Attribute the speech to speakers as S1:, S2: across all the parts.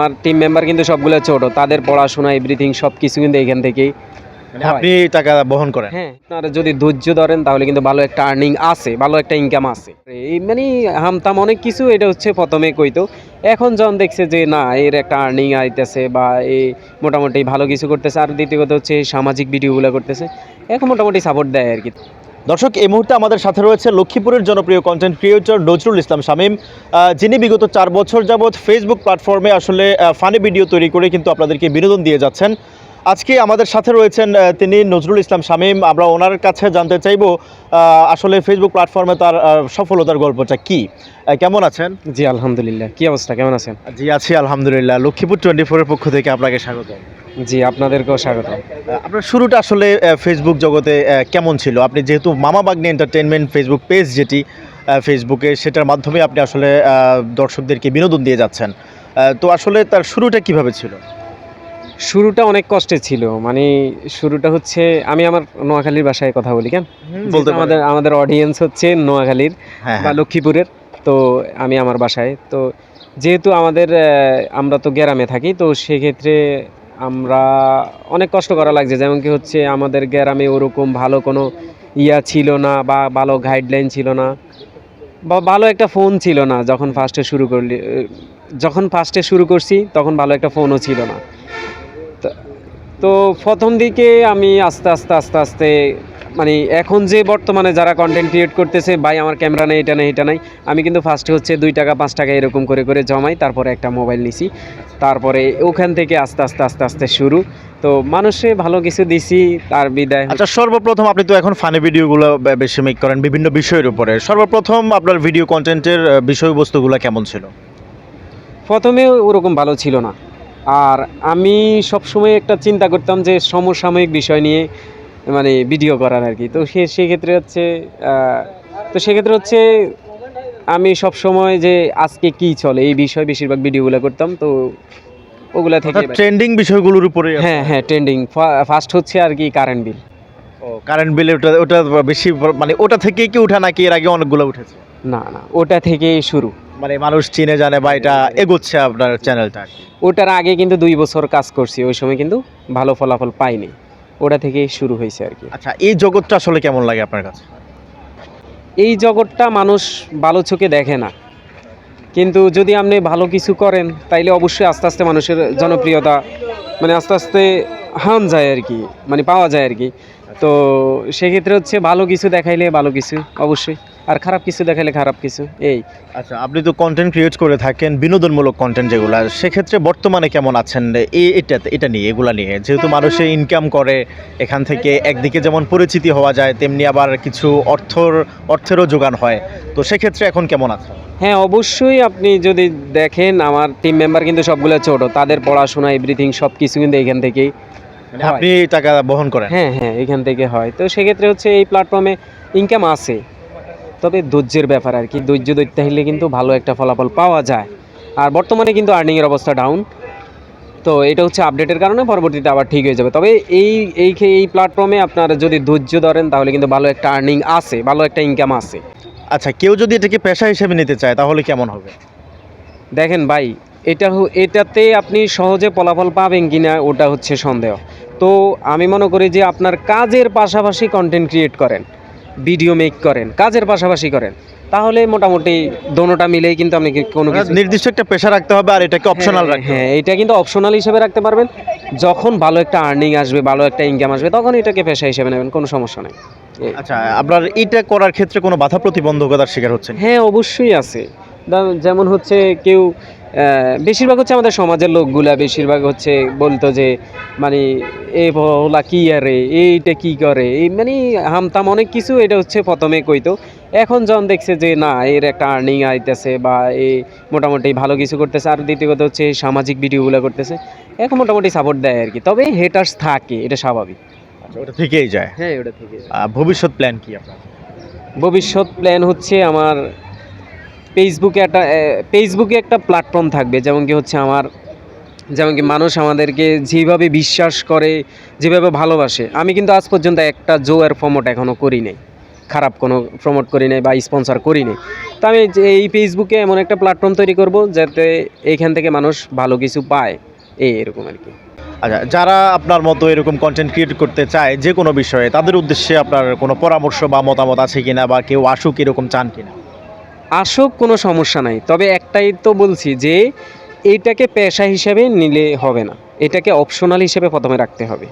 S1: আমার team member কিন্তু সবগুলো ছোট তাদের পড়াশোনা এভরিথিং সব কিছু কিন্তু এখান থেকেই
S2: মানে। আপনি টাকা বহন করেন?
S1: হ্যাঁ আপনারা যদি ধৈর্য ধরেন তাহলে কিন্তু ভালো একটা আর্নিং আছে ভালো একটা ইনকাম আছে। এই মানে হামতাম অনেক কিছু এটা হচ্ছে প্রথমে কইতো। এখন যখন দেখছে যে না এর একটা আর্নিং আইতেছে বা এই মোটামুটি ভালো কিছু করতেছে। আর দ্বিতীয়ত হচ্ছে এই সামাজিক ভিডিওগুলো করতেছে। এখন মোটামুটি সাপোর্ট দেয় আর কি।
S2: দর্শক, এই মুহূর্তে আমাদের সাথে রয়েছে লক্ষ্মীপুরের জনপ্রিয় কন্টেন্ট ক্রিয়েটর নজরুল ইসলাম শামীম। যিনি বিগত চার বছর যাবৎ ফেসবুক প্ল্যাটফর্মে আসলে ফানি ভিডিও তৈরি করে কিন্তু আপনাদেরকে বিনোদন দিয়ে যাচ্ছেন। আজকে আমাদের সাথে রয়েছেন তিনি নজরুল ইসলাম শামীম। আমরা ওনার কাছে জানতে চাইব আসলে ফেসবুক প্ল্যাটফর্মে তার সফলতার গল্পটা কি? কেমন আছেন?
S1: জি আলহামদুলিল্লাহ। কি অবস্থা? কেমন আছেন?
S2: জি আছি আলহামদুলিল্লাহ। লক্ষ্মীপুর টোয়েন্টি ফোরের পক্ষ থেকে আপনাকে স্বাগত।
S1: জি আপনাদেরকেও স্বাগত।
S2: আপনার শুরুটা আসলে ফেসবুক জগতে কেমন ছিল? আপনি যেহেতু মামা বাগনি এন্টারটেনমেন্ট ফেসবুক পেজ যেটি ফেসবুকে সেটার মাধ্যমে আপনি আসলে দর্শকদেরকে বিনোদন দিয়ে যাচ্ছেন। তো আসলে তার শুরুটা কীভাবে ছিল?
S1: শুরুটা অনেক কষ্টে ছিল। মানে শুরুটা হচ্ছে আমি আমার নোয়াখালীর বাসায় কথা বলি কেন?
S2: বলতে
S1: আমাদের আমাদের অডিয়েন্স হচ্ছে নোয়াখালীর
S2: হ্যাঁ
S1: বা
S2: হ্যাঁ।
S1: লক্ষ্মীপুরের তো আমি আমার বাসায়। তো যেহেতু আমাদের আমরা তো গ্রামে থাকি তো সেক্ষেত্রে আমরা অনেক কষ্ট করা লাগছে। যেমন কি হচ্ছে আমাদের গ্রামে ওরকম ভালো কোনো ইয়া ছিল না বা ভালো গাইডলাইন ছিল না বা ভালো একটা ফোন ছিল না যখন ফার্স্টে শুরু করলি যখন ফার্স্টে শুরু করছি তখন ভালো একটা ফোনও ছিল না। তো প্রথম দিকে আমি আস্তে আস্তে আস্তে আস্তে মানে এখন যে বর্তমানে যারা কন্টেন্ট ক্রিয়েট করতেছে ভাই আমার ক্যামেরা নেই এটা নেই এটা নেই আমি কিন্তু ফার্স্টে হচ্ছে দুই টাকা পাঁচ টাকা এরকম করে করে জমাই তারপরে একটা মোবাইল নিছি। তারপরে ওখান থেকে আস্তে আস্তে আস্তে আস্তে শুরু। তো মানুষে ভালো কিছু দিছি তার বিদায়
S2: আচ্ছা সর্বপ্রথম আপনি তো এখন ফানি ভিডিওগুলো বেশি মেক করেন বিভিন্ন বিষয়ের উপরে। সর্বপ্রথম আপনার ভিডিও কন্টেন্টের বিষয়বস্তুগুলো কেমন ছিল?
S1: প্রথমে ওরকম ভালো ছিল না। আর আমি সবসময় একটা চিন্তা করতাম যে সমসাময়িক বিষয় নিয়ে মানে ভিডিও করার আর কি তো সে সেক্ষেত্রে হচ্ছে তো সেক্ষেত্রে হচ্ছে আমি সব সময় যে আজকে কি চলে এই বিষয়ে বেশিরভাগ ভিডিওগুলো করতাম। তো ওগুলা থেকে
S2: ট্রেন্ডিং বিষয়গুলোর উপরে
S1: হ্যাঁ হ্যাঁ ট্রেন্ডিং ফার্স্ট হচ্ছে আর কি কারেন্ট বিল
S2: কারেন্ট বিল ওটা ওটা বেশি মানে ওটা থেকেই কি উঠা নাকি এর আগে অনেকগুলো উঠেছে?
S1: না না ওটা থেকেই শুরু।
S2: মানে মানুষ চিনে জানে বা এটা এগোচ্ছে আপনার চ্যানেলটা
S1: ওটার আগে কিন্তু দুই বছর কাজ করছি ওই সময় কিন্তু ভালো ফলাফল পাইনি। ওটা থেকেই শুরু হয়েছে আর কি।
S2: আচ্ছা এই জগৎটা আসলে কেমন লাগে আপনার কাছে?
S1: এই জগৎটা মানুষ ভালো চোখে দেখে না। কিন্তু যদি আপনি ভালো কিছু করেন তাইলে অবশ্যই আস্তে আস্তে মানুষের জনপ্রিয়তা মানে আস্তে আস্তে হান যায় আর কি মানে পাওয়া যায় আর কি। তো সেক্ষেত্রে হচ্ছে ভালো কিছু দেখাইলে ভালো কিছু অবশ্যই। আর খারাপ কিছু দেখাইলে খারাপ কিছু এই।
S2: আচ্ছা আপনি তো কন্টেন্ট ক্রিয়েট করে থাকেন বিনোদনমূলক কন্টেন্ট যেগুলো সেক্ষেত্রে বর্তমানে কেমন আছেন? এ- এটা এটা নিয়ে এগুলা নিয়ে যেহেতু মানুষে ইনকাম করে এখান থেকে একদিকে যেমন পরিচিতি হওয়া যায় তেমনি আবার কিছু অর্থর অর্থেরও যোগান হয়। তো সেক্ষেত্রে এখন কেমন আছে
S1: হ্যাঁ অবশ্যই আপনি যদি দেখেন আমার টিম মেম্বার কিন্তু সবগুলো ছোট তাদের পড়াশোনা এভরিথিং সব কিছু কিন্তু এখান থেকেই
S2: মানে আপনি টাকা বহন করেন?
S1: হ্যাঁ হ্যাঁ এখান থেকে হয়। তো সেক্ষেত্রে হচ্ছে এই প্ল্যাটফর্মে ইনকাম আছে। তবে ধৈর্যের ব্যাপার আর কি। ধৈর্য ধরতে হলে কিন্তু ভালো একটা ফলাফল পাওয়া যায়। আর বর্তমানে কিন্তু আর্নিংয়ের অবস্থা ডাউন তো এটা হচ্ছে আপডেটের কারণে পরবর্তীতে আবার ঠিক হয়ে যাবে। তবে এই এই এই প্ল্যাটফর্মে আপনারা যদি ধৈর্য ধরেন তাহলে কিন্তু ভালো একটা আর্নিং আছে ভালো একটা ইনকাম আছে।
S2: আচ্ছা কেউ যদি এটাকে পেশা হিসেবে নিতে চায় তাহলে কেমন হবে?
S1: দেখেন ভাই এটা এটাতে আপনি সহজে ফলাফল পাবেন কিনা ওটা হচ্ছে সন্দেহ। তো আমি মনে করি যে আপনার কাজের পাশাপাশি কন্টেন্ট ক্রিয়েট করেন। ভিডিও মেক করেন কাজের পাশাপাশি করেন তাহলে মোটামুটি দোনোটা মিলেই কিন্তু আপনি কোনো কিছু
S2: নির্দিষ্ট একটা পেশা রাখতে হবে আর এটাকে অপশনাল
S1: হ্যাঁ,
S2: রাখতে
S1: হ্যাঁ এটা কিন্তু অপশনাল হিসেবে রাখতে পারবেন। যখন ভালো একটা আর্নিং আসবে ভালো একটা ইনকাম আসবে তখন এটাকে পেশা হিসেবে নেবেন কোনো সমস্যা নেই।
S2: আচ্ছা আপনার এটা করার ক্ষেত্রে কোনো বাধা প্রতিবন্ধকতার শিকার হচ্ছেন?
S1: হ্যাঁ অবশ্যই আছে। যেমন হচ্ছে কেউ বেশিরভাগ হচ্ছে আমাদের সমাজের লোকগুলা বেশিরভাগ হচ্ছে বলতো যে মানে এ বলা কি আরে? এইটা কি করে? এই মানে হামতাম অনেক কিছু এটা হচ্ছে প্রথমে কইতো। এখন যখন দেখছে যে না এর একটা আর্নিং আইতেছে বা এই মোটামুটি ভালো কিছু করতেছে। আর দ্বিতীয়ত হচ্ছে এই সামাজিক ভিডিওগুলো করতেছে। এখন মোটামুটি সাপোর্ট দেয় আর কি। তবে হেটার্স থাকে এটা স্বাভাবিক।
S2: আচ্ছা ওটা থেকেই যায়।
S1: হ্যাঁ ওটা থেকে
S2: ভবিষ্যৎ প্ল্যান কি আপনার?
S1: ভবিষ্যৎ প্ল্যান হচ্ছে আমার ফেসবুকে একটা ফেসবুকে একটা প্ল্যাটফর্ম থাকবে, যেমন কি হচ্ছে আমার, যেমন কি মানুষ আমাদেরকে যেভাবে বিশ্বাস করে, যেভাবে ভালোবাসে। আমি কিন্তু আজ পর্যন্ত একটা জোয়ার ফর্মট এখনও করি নাই। খারাপ কোনো প্রমোট করি নাই বা স্পন্সর করি নাই। তো আমি এই ফেসবুকে এমন একটা প্ল্যাটফর্ম তৈরি করব যাতে এইখান থেকে মানুষ ভালো কিছু পায়। এই এরকম আর কি।
S2: আচ্ছা যারা আপনার মতো এরকম কন্টেন্ট ক্রিয়েট করতে চায় যে কোনো বিষয়ে, তাদের উদ্দেশ্যে আপনার কোনো পরামর্শ বা মতামত আছে কিনা বা কেউ আসুক এরকম চান কিনা?
S1: আসুক কোনো সমস্যা নাই। তবে একটাই তো বলছি যে এইটাকে পেশা হিসেবে নিলে হবে না। এটাকে অপশনাল হিসেবে প্রথমে রাখতে হবে।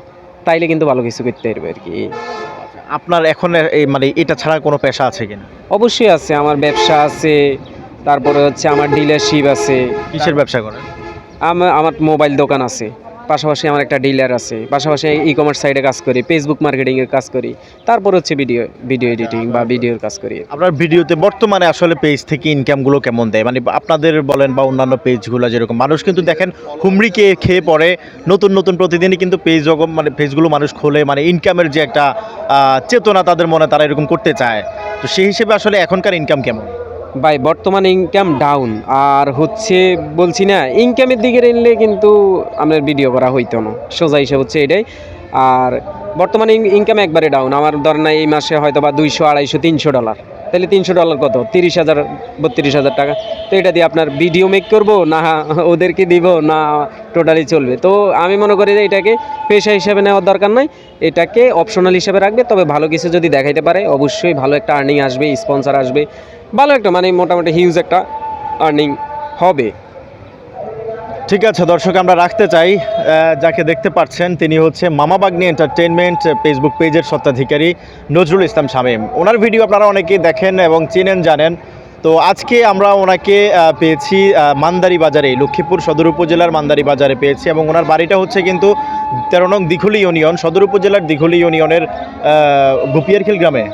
S1: তাইলে কিন্তু ভালো কিছু করতে পারবে আর কি।
S2: আপনার এখন এই মানে এটা ছাড়া কোনো পেশা আছে কিনা?
S1: অবশ্যই আছে। আমার ব্যবসা আছে তারপরে হচ্ছে আমার ডিলারশিপ আছে।
S2: কিসের ব্যবসা করেন?
S1: আমার আমার মোবাইল দোকান আছে। পাশাপাশি আমার একটা ডিলার আছে। পাশাপাশি ই কমার্স সাইডে কাজ করি ফেসবুক মার্কেটিংয়ের কাজ করি। তারপর হচ্ছে ভিডিও ভিডিও এডিটিং বা ভিডিওর কাজ করি।
S2: আপনার ভিডিওতে বর্তমানে আসলে পেজ থেকে ইনকামগুলো কেমন দেয়? মানে আপনাদের বলেন বা অন্যান্য পেজগুলো যেরকম, মানুষ কিন্তু দেখেন হুমড়িকে খেয়ে পড়ে। নতুন নতুন প্রতিদিনই কিন্তু পেজ মানে পেজগুলো মানুষ খোলে। মানে ইনকামের যে একটা চেতনা তাদের মনে তারা এরকম করতে চায়। তো সেই হিসেবে আসলে এখনকার ইনকাম কেমন?
S1: ভাই, বর্তমান ইনকাম ডাউন আর হচ্ছে বলছি না ইনকামের দিকে এনলে কিন্তু আপনার ভিডিও করা হইতো না। সোজা হিসেবে হচ্ছে এটাই। আর বর্তমানে ইনকাম একবারে ডাউন আমার ধরেন এই মাসে হয়তো বা দুইশো, আড়াইশো, তিনশো ডলার তাহলে তিনশো ডলার কত? তিরিশ হাজার, বত্রিশ হাজার টাকা। তো এটা দিয়ে আপনার ভিডিও মেক করব, না ওদেরকে দিব, না টোটালি চলবে। তো আমি মনে করি যে এটাকে পেশা হিসাবে নেওয়ার দরকার নাই। এটাকে অপশনাল হিসাবে রাখবে, তবে ভালো কিছু যদি দেখাইতে পারে, অবশ্যই ভালো একটা আর্নিং আসবে স্পন্সার আসবে। ভালো একটা মানে মোটামুটি হিউজ একটা আর্নিং হবে।
S2: ঠিক আছে দর্শক আমরা রাখতে চাই যাকে দেখতে পাচ্ছেন তিনি হচ্ছে মামা বাগনি এন্টারটেনমেন্ট ফেসবুক পেজের সত্ত্বাধিকারী নজরুল ইসলাম শামীম। ওনার ভিডিও আপনারা অনেকেই দেখেন এবং চেনেন জানেন। তো আজকে আমরা ওনাকে পেয়েছি মান্দারি বাজারে লক্ষ্মীপুর সদর উপজেলার মান্দারি বাজারে পেয়েছি এবং ওনার বাড়িটা হচ্ছে কিন্তু তেরো নং দিঘুলি ইউনিয়ন সদর উপজেলার দিঘুলি ইউনিয়নের গুপিয়ারখিল গ্রামে।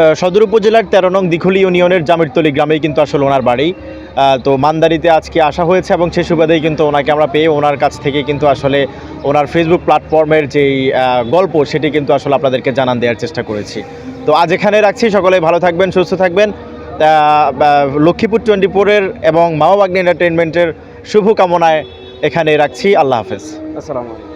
S2: আহ, সদর উপজেলার তেরো নং দিঘুলি ইউনিয়নের জামিরতলি গ্রামেই কিন্তু আসলে ওনার বাড়ি। তো মান্দারিতে আজকে আসা হয়েছে এবং সে সুবাদেই কিন্তু ওনাকে আমরা পেয়ে ওনার কাছ থেকে কিন্তু আসলে ওনার ফেসবুক প্ল্যাটফর্মের যেই গল্প সেটি কিন্তু আসলে আপনাদেরকে জানান দেওয়ার চেষ্টা করেছি। তো আজ এখানে রাখছি, সকলে ভালো থাকবেন, সুস্থ থাকবেন। লক্ষ্মীপুর টোয়েন্টি ফোরের এবং মামাবাগ্নি এন্টারটেনমেন্টের শুভকামনায় এখানে রাখছি, আল্লাহ হাফেজ।
S1: আসসালামু আলাইকুম।